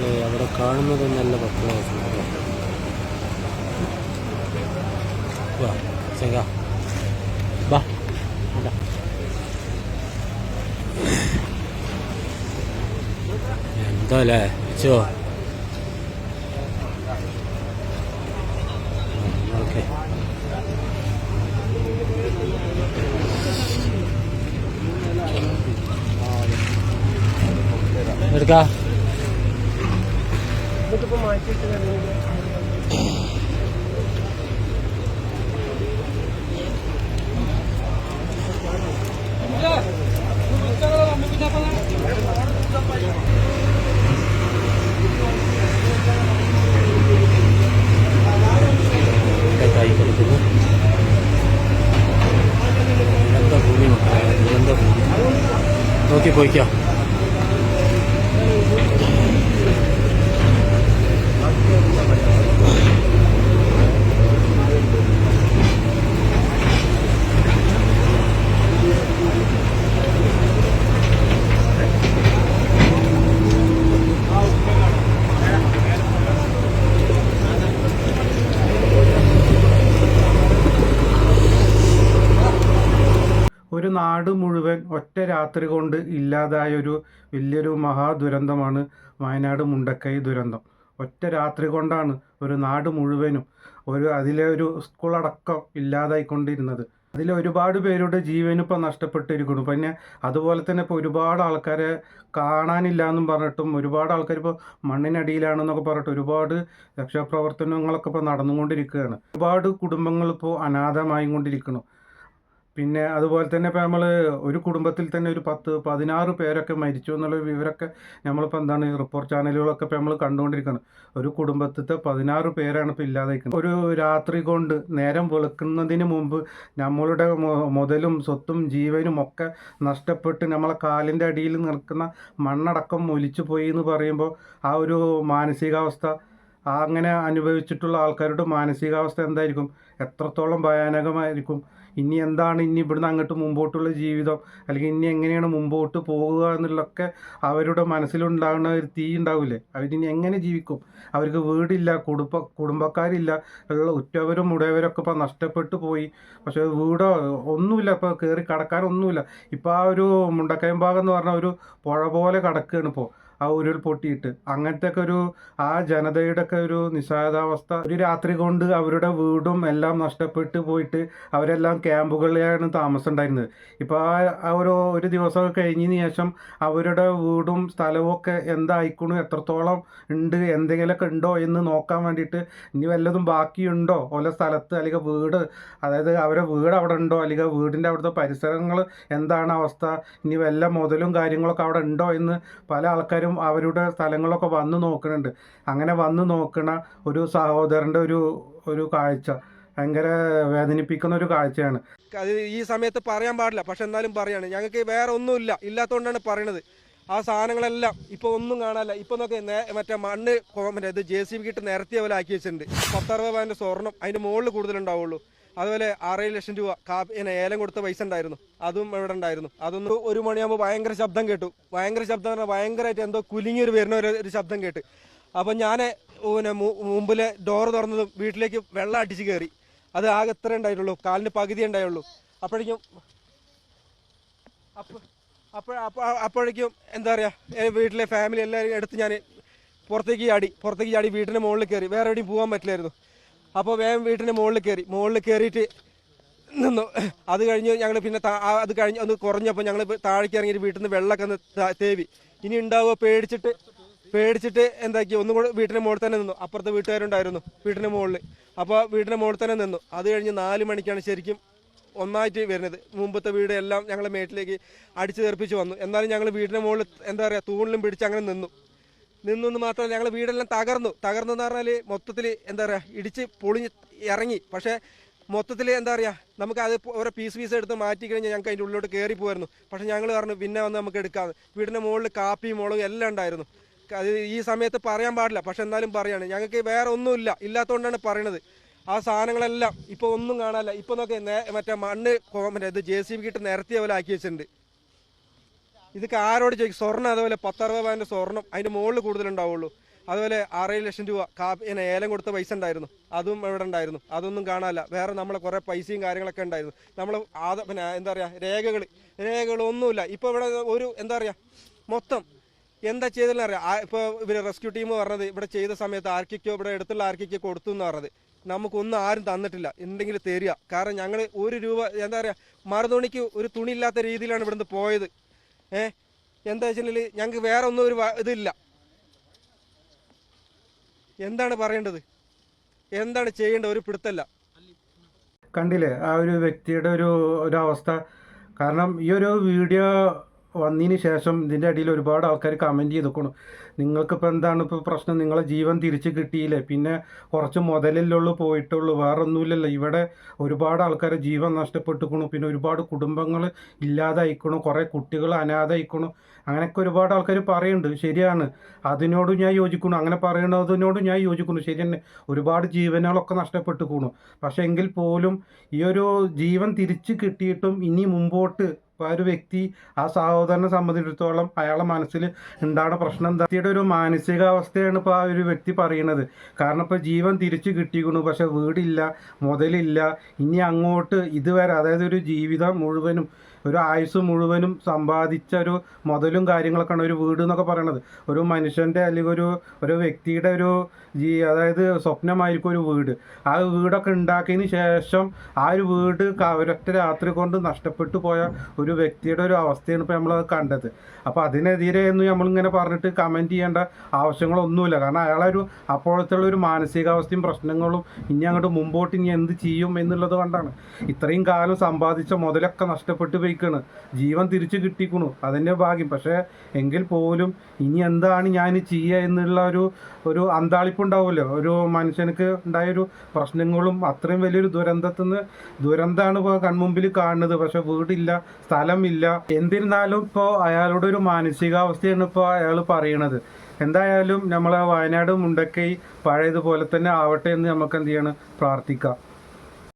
മക്കളെ അവിടെ കാണുന്നതൊന്നല്ല മക്കളെ സംഭവം വാ. എന്താ അല്ലേ ചോ ഓക്കെ. എടുക്കാം. കൈ കൊടുക്കുന്നു ദുരന്ത ഭൂമി മക്കളെ ദുരന്ത ഒരു നാട് മുഴുവൻ ഒറ്റ രാത്രി കൊണ്ട് ഇല്ലാതായ ഒരു വലിയൊരു മഹാദുരന്തമാണ് വയനാട് മുണ്ടക്കൈ ദുരന്തം. ഒറ്റ രാത്രി കൊണ്ടാണ് ഒരു നാട് മുഴുവനും ഒരു അതിലെ ഒരു സ്കൂളടക്കം ഇല്ലാതായിക്കൊണ്ടിരുന്നത് അതിൽ ഒരുപാട് പേരുടെ ജീവനിപ്പം നഷ്ടപ്പെട്ടിരിക്കുന്നു. പിന്നെ അതുപോലെ തന്നെ ഇപ്പോൾ ഒരുപാട് ആൾക്കാരെ കാണാനില്ല എന്നും പറഞ്ഞിട്ടും ഒരുപാട് ആൾക്കാർ ഇപ്പോൾ മണ്ണിനടിയിലാണെന്നൊക്കെ പറഞ്ഞിട്ട് ഒരുപാട് രക്ഷാപ്രവർത്തനങ്ങളൊക്കെ ഇപ്പോൾ നടന്നുകൊണ്ടിരിക്കുകയാണ്. ഒരുപാട് കുടുംബങ്ങൾ ഇപ്പോൾ അനാഥമായി കൊണ്ടിരിക്കുന്നു പിന്നെ അതുപോലെ തന്നെ ഇപ്പോൾ നമ്മൾ ഒരു കുടുംബത്തിൽ തന്നെ ഒരു പത്ത് പതിനാറ് പേരൊക്കെ മരിച്ചു എന്നുള്ള വിവരമൊക്കെ നമ്മളിപ്പോൾ എന്താണ് റിപ്പോർട്ട് ചാനലുകളൊക്കെ ഇപ്പോൾ നമ്മൾ കണ്ടുകൊണ്ടിരിക്കുകയാണ് ഒരു കുടുംബത്തിലത്തെ പതിനാറ് പേരാണ് ഇപ്പോൾ ഇല്ലാതായിരിക്കുന്നത് ഒരു രാത്രി കൊണ്ട് നേരം വെളുക്കുന്നതിന് മുമ്പ് നമ്മളുടെ മുതലും സ്വത്തും ജീവനും ഒക്കെ നഷ്ടപ്പെട്ട് നമ്മളെ കാലിന്റെ അടിയിൽ നിൽക്കുന്ന മണ്ണടക്കം ഒലിച്ചു പോയി എന്ന് പറയുമ്പോൾ ആ ഒരു മാനസികാവസ്ഥ അങ്ങനെ അനുഭവിച്ചിട്ടുള്ള ആൾക്കാരുടെ മാനസികാവസ്ഥ എന്തായിരിക്കും? എത്രത്തോളം ഭയാനകമായിരിക്കും? ഇനി എന്താണ്? ഇനി ഇവിടുന്ന് അങ്ങോട്ട് മുമ്പോട്ടുള്ള ജീവിതം അല്ലെങ്കിൽ ഇനി എങ്ങനെയാണ് മുമ്പോട്ട് പോകുക എന്നുള്ളതൊക്കെ അവരുടെ മനസ്സിലുണ്ടാകുന്ന ഒരു തീ ഉണ്ടാവില്ലേ? അവരിനി എങ്ങനെ ജീവിക്കും? അവർക്ക് വീടില്ല കുടുംബ കുടുംബക്കാരില്ല ഉള്ള ഉറ്റവരും ഉടയവരൊക്കെ ഇപ്പോൾ നഷ്ടപ്പെട്ടു പോയി. പക്ഷേ വീടോ ഒന്നുമില്ല ഇപ്പോൾ കയറി കടക്കാനൊന്നുമില്ല. ഇപ്പോൾ ആ ഒരു മുണ്ടക്കയം ഭാഗം എന്ന് പറഞ്ഞ ഒരു പുഴ പോലെ കടക്കുകയാണ് ഇപ്പോൾ. ആ ഉരുൾ പൊട്ടിയിട്ട്. അങ്ങനത്തെ ഒക്കെ ഒരു ആ ജനതയുടെ ഒക്കെ ഒരു നിസ്സഹായതാവസ്ഥ ഒരു രാത്രി കൊണ്ട് അവരുടെ വീടും എല്ലാം നഷ്ടപ്പെട്ടു പോയിട്ട് അവരെല്ലാം ക്യാമ്പുകളിലാണ് താമസം ഉണ്ടായിരുന്നത് ഇപ്പോൾ ആ ഒരു ഒരു ദിവസമൊക്കെ കഴിഞ്ഞതിന് ശേഷം അവരുടെ വീടും സ്ഥലവും ഒക്കെ എന്തായിക്കണു? എത്രത്തോളം ഉണ്ട്? എന്തെങ്കിലുമൊക്കെ ഉണ്ടോ എന്ന് നോക്കാൻ വേണ്ടിയിട്ട് ഇനി വല്ലതും ബാക്കിയുണ്ടോ? ഓല സ്ഥലത്ത് അല്ലെങ്കിൽ വീട് അതായത് അവരുടെ വീട് അവിടെ ഉണ്ടോ? അല്ലെങ്കിൽ വീടിന്റെ അവിടുത്തെ പരിസരങ്ങൾ എന്താണ് അവസ്ഥ? ഇനി വല്ല മുതലും കാര്യങ്ങളൊക്കെ അവിടെ ഉണ്ടോ എന്ന് പല ആൾക്കാരും അവരുടെ സ്ഥലങ്ങളൊക്കെ വന്ന് നോക്കുന്നുണ്ട് അങ്ങനെ വന്ന് നോക്കണ ഒരു സഹോദരന്റെ ഒരു ഒരു കാഴ്ച. ഭയങ്കര വേദനിപ്പിക്കുന്ന ഒരു കാഴ്ചയാണ്. അത് ഈ സമയത്ത് പറയാൻ പാടില്ല. പക്ഷെ എന്നാലും പറയാണ്. ഞങ്ങൾക്ക് വേറെ ഒന്നുമില്ല. ഇല്ലാത്തതുകൊണ്ടാണ് പറയണത്. ആ സാധനങ്ങളെല്ലാം ഇപ്പൊ ഒന്നും കാണാനില്ല. ഇപ്പൊ നോക്കി മറ്റേ മണ്ണ് മറ്റേ ജെ സി ബി കിട്ട് നിരത്തിയ പോലെ ആക്കി വെച്ചിട്ടുണ്ട് പത്തറുപത് പവന്റെ സ്വർണം അതിന്റെ മുകളിൽ കൂടുതലുണ്ടാവുള്ളൂ. അതുപോലെ ആറേഴ് ലക്ഷം രൂപ കാപ്പിനെ ഏലം കൊടുത്ത പൈസ ഉണ്ടായിരുന്നു. അതും ഇവിടെ ഉണ്ടായിരുന്നു. അതൊന്ന് ഒരു മണിയാകുമ്പോൾ ഭയങ്കര ശബ്ദം കേട്ടു. ഭയങ്കര ശബ്ദം പറഞ്ഞാൽ ഭയങ്കരമായിട്ട് എന്തോ കുലുങ്ങിയൊരു വരുന്ന ഒരു ഒരു ശബ്ദം കേട്ട്. അപ്പം ഞാൻ പിന്നെ മുമ്പിലെ ഡോറ് തുറന്നതും വീട്ടിലേക്ക് വെള്ളം അടിച്ച് കയറി അത് ആകെ എത്ര ഉണ്ടായിട്ടുള്ളൂ. കാലിന് പകുതി ഉണ്ടായുള്ളൂ. അപ്പോഴേക്കും അപ്പോൾ അപ്പ- അപ്പ- അപ്പോഴേക്കും എന്താ പറയുക വീട്ടിലെ ഫാമിലി എല്ലാവരും എടുത്ത് ഞാൻ പുറത്തേക്ക് ചാടി പുറത്തേക്ക് ചാടി വീട്ടിന്റെ മുകളിൽ കയറി വേറെ എവിടെയും പോകാൻ പറ്റില്ലായിരുന്നു. അപ്പോൾ വേഗം വീട്ടിന്റെ മുകളിൽ കയറി. മുകളിൽ കയറിയിട്ട് നിന്നു. അത് കഴിഞ്ഞ് ഞങ്ങൾ പിന്നെ അത് കഴിഞ്ഞ് ഒന്ന് കുറഞ്ഞപ്പോൾ ഞങ്ങൾ താഴേക്ക് ഇറങ്ങിയിട്ട് വീട്ടിൽ നിന്ന് വെള്ളമൊക്കെ ഒന്ന് തേവി. ഇനി ഉണ്ടാവുക പേടിച്ചിട്ട്? പേടിച്ചിട്ട് എന്താക്കി? ഒന്നും കൂടെ വീട്ടിന്റെ മുകളിൽ തന്നെ നിന്നു. അപ്പുറത്തെ വീട്ടുകാരുണ്ടായിരുന്നു വീട്ടിന്റെ മുകളിൽ. അപ്പോൾ വീട്ടിന്റെ മുകളിൽ തന്നെ നിന്നു. അത് കഴിഞ്ഞ് നാല് മണിക്കാണ് ശരിക്കും ഒന്നായിട്ട് വരുന്നത്. മുമ്പത്തെ വീട് എല്ലാം ഞങ്ങളെ മേട്ടിലേക്ക് അടിച്ചു തെറിപ്പിച്ച് വന്നു. എന്നാലും ഞങ്ങൾ വീടിന്റെ മുകളിൽ എന്താ പറയുക തൂണിലും പിടിച്ച് അങ്ങനെ നിന്നു. നിന്നു എന്ന് മാത്രമല്ല ഞങ്ങൾ വീടെല്ലാം തകർന്നു. തകർന്നു എന്ന് പറഞ്ഞാൽ മൊത്തത്തിൽ എന്താ പറയുക ഇടിച്ച് പൊളിഞ്ഞ് ഇറങ്ങി. പക്ഷേ മൊത്തത്തിൽ എന്താ പറയുക നമുക്ക് അത് ഓരോ പീസ് പീസ് എടുത്ത് മാറ്റി കഴിഞ്ഞാൽ ഞങ്ങൾക്ക് അതിന്റെ ഉള്ളിലോട്ട് കയറി പോയിരുന്നു പക്ഷേ ഞങ്ങൾ പറഞ്ഞു പിന്നെ വന്ന് നമുക്ക് എടുക്കാം. വീടിന്റെ മുകളിൽ കാപ്പിയും മുളകും എല്ലാം ഉണ്ടായിരുന്നു. അത് ഈ സമയത്ത് പറയാൻ പാടില്ല. പക്ഷെ എന്നാലും പറയാണ്. ഞങ്ങൾക്ക് വേറെ ഒന്നുമില്ല. ഇല്ലാത്തതുകൊണ്ടാണ് പറയണത്. ആ സാധനങ്ങളെല്ലാം ഇപ്പോൾ ഒന്നും കാണാനില്ല. ഇപ്പോൾ നോക്കി മറ്റേ മണ്ണ് മറ്റേ ഇത് ജെ സി ബി കിട്ട് നിരത്തിയ പോലെ ആക്കി വെച്ചിട്ടുണ്ട്. ഇതൊക്കെ ആരോട് ചോദിക്കും? സ്വർണം അതുപോലെ പത്തറുപത് പവന്റെ സ്വർണം അതിന്റെ മുകളിൽ കൂടുതലുണ്ടാവുള്ളൂ. അതുപോലെ ആറേഴ് ലക്ഷം രൂപ പിന്നെ ഏലം കൊടുത്ത പൈസ ഉണ്ടായിരുന്നു. അതും ഇവിടെ ഉണ്ടായിരുന്നു. അതൊന്നും കാണാനില്ല. വേറെ നമ്മളെ കുറേ പൈസയും കാര്യങ്ങളൊക്കെ ഉണ്ടായിരുന്നു. നമ്മൾ ആദ പിന്നെ എന്താ പറയുക രേഖകൾ രേഖകളൊന്നുമില്ല. ഇപ്പോൾ ഇവിടെ ഒരു എന്താ പറയുക മൊത്തം എന്താ ചെയ്തെന്ന് അറിയാം. ഇപ്പോൾ ഇവർ റെസ്ക്യൂ ടീം പറഞ്ഞത് ഇവിടെ ചെയ്ത സമയത്ത് ആർക്കൊക്കെയോ ഇവിടെ അടുത്തുള്ള ആർക്കൊക്കെയോ കൊടുത്തു എന്ന് പറഞ്ഞത്. നമുക്കൊന്നും ആരും തന്നിട്ടില്ല. എന്തെങ്കിലും തരിക. കാരണം ഞങ്ങൾ ഒരു രൂപ എന്താ പറയുക മറുതുണിക്ക് ഒരു തുണി ഇല്ലാത്ത രീതിയിലാണ് ഇവിടുന്ന് പോയത്. ഏ? എന്താ വെച്ചിട്ടുണ്ടെങ്കിൽ ഞങ്ങൾക്ക് വേറെ ഒന്നും ഒരു ഇതില്ല. എന്താണ് പറയേണ്ടത്? എന്താണ് ചെയ്യേണ്ടത് ഒരു പിടുത്തല്ല. കണ്ടില്ലേ? ആ ഒരു വ്യക്തിയുടെ ഒരു ഒരു അവസ്ഥ. കാരണം ഈ ഒരു വീഡിയോ വന്നതിന് ശേഷം ഇതിന്റെ അടിയിൽ ഒരുപാട് ആൾക്കാർ കമന്റ് ചെയ്തിരിക്കണം നിങ്ങൾക്കിപ്പോൾ എന്താണ് ഇപ്പോൾ പ്രശ്നം? നിങ്ങളെ ജീവൻ തിരിച്ച് കിട്ടിയില്ലേ? പിന്നെ കുറച്ച് മുതലല്ലുള്ളൂ പോയിട്ടുള്ളൂ വേറെ ഒന്നുമില്ലല്ലോ ഇവിടെ ഒരുപാട് ആൾക്കാർ ജീവൻ നഷ്ടപ്പെട്ടുക്കണു. പിന്നെ ഒരുപാട് കുടുംബങ്ങൾ ഇല്ലാതായിക്കണു. കുറേ കുട്ടികൾ അനാഥയിക്കണു. അങ്ങനെയൊക്കെ ഒരുപാട് ആൾക്കാർ പറയുന്നുണ്ട് ശരിയാണ്. അതിനോട് ഞാൻ യോജിക്കുന്നു അങ്ങനെ പറയുന്നതിനോട് ഞാൻ യോജിക്കുന്നു ശരി തന്നെ. ഒരുപാട് ജീവനുകളൊക്കെ നഷ്ടപ്പെട്ടുക്കണു. പക്ഷേ എങ്കിൽ പോലും ഈ ഒരു ജീവൻ തിരിച്ച് കിട്ടിയിട്ടും ഇനി മുമ്പോട്ട് ഇപ്പോൾ ആ ഒരു വ്യക്തി ആ സഹോദരനെ സംബന്ധിച്ചിടത്തോളം അയാളെ മനസ്സിൽ ഉണ്ടാകുന്ന പ്രശ്നം എന്താ? വ്യക്തിയുടെ ഒരു മാനസികാവസ്ഥയാണ് ഇപ്പോൾ ആ ഒരു വ്യക്തി പറയുന്നത്. കാരണം ഇപ്പോൾ ജീവൻ തിരിച്ചു കിട്ടിയിരിക്കുന്നു. പക്ഷെ വീടില്ല മുതലില്ല. ഇനി അങ്ങോട്ട് ഇതുവരെ അതായത് ഒരു ജീവിതം മുഴുവനും ഒരു ആയുസ് മുഴുവനും സമ്പാദിച്ച ഒരു മുതലും കാര്യങ്ങളൊക്കെയാണ് ഒരു വീട് എന്നൊക്കെ പറയണത്. ഒരു മനുഷ്യന്റെ അല്ലെങ്കിൽ ഒരു ഒരു വ്യക്തിയുടെ ഒരു ജീ അതായത് സ്വപ്നമായിരിക്കും ഒരു വീട്. ആ വീടൊക്കെ ഉണ്ടാക്കിയതിന് ശേഷം ആ ഒരു വീട് ഒരൊറ്റ രാത്രി കൊണ്ട് നഷ്ടപ്പെട്ടു പോയ ഒരു വ്യക്തിയുടെ ഒരു അവസ്ഥയാണ് ഇപ്പോൾ നമ്മൾ കണ്ടത്. അപ്പോൾ അതിനെതിരെ ഒന്നും നമ്മളിങ്ങനെ പറഞ്ഞിട്ട് കമന്റ് ചെയ്യേണ്ട ആവശ്യങ്ങളൊന്നുമില്ല. കാരണം അയാളൊരു അപ്പോഴത്തെ ഒരു മാനസികാവസ്ഥയും പ്രശ്നങ്ങളും ഇനി അങ്ങോട്ട് മുമ്പോട്ട് ഇനി എന്ത് ചെയ്യും എന്നുള്ളത് കൊണ്ടാണ്. ഇത്രയും കാലം സമ്പാദിച്ച മുതലൊക്കെ നഷ്ടപ്പെട്ടു പോയിക്കാണ് ജീവൻ തിരിച്ചു കിട്ടിക്കണു. അതിന്റെ ഭാഗ്യം. പക്ഷേ എങ്കിൽ പോലും ഇനി എന്താണ് ഞാൻ ചെയ്യുക എന്നുള്ള ഒരു ഒരു അന്താളിപ്പുണ്ടാവുമല്ലോ ഒരു മനുഷ്യനക്ക് ഉണ്ടായൊരു പ്രശ്നങ്ങളും അത്രയും വലിയൊരു ദുരന്തത്തിൽ നിന്ന് ദുരന്തമാണ് ഇപ്പോൾ കൺമുമ്പിൽ കാണുന്നത്. പക്ഷേ വീടില്ല സ്ഥലമില്ല. എന്നിരുന്നാലും ഇപ്പോൾ അയാളുടെ ഒരു മാനസികാവസ്ഥയാണ് ഇപ്പോൾ അയാൾ പറയണത്. എന്തായാലും നമ്മളെ വയനാട് മുണ്ടക്കൈ പഴയതുപോലെ തന്നെ ആവട്ടെ എന്ന് നമുക്ക് എന്ത് ചെയ്യണം? പ്രാർത്ഥിക്കാം.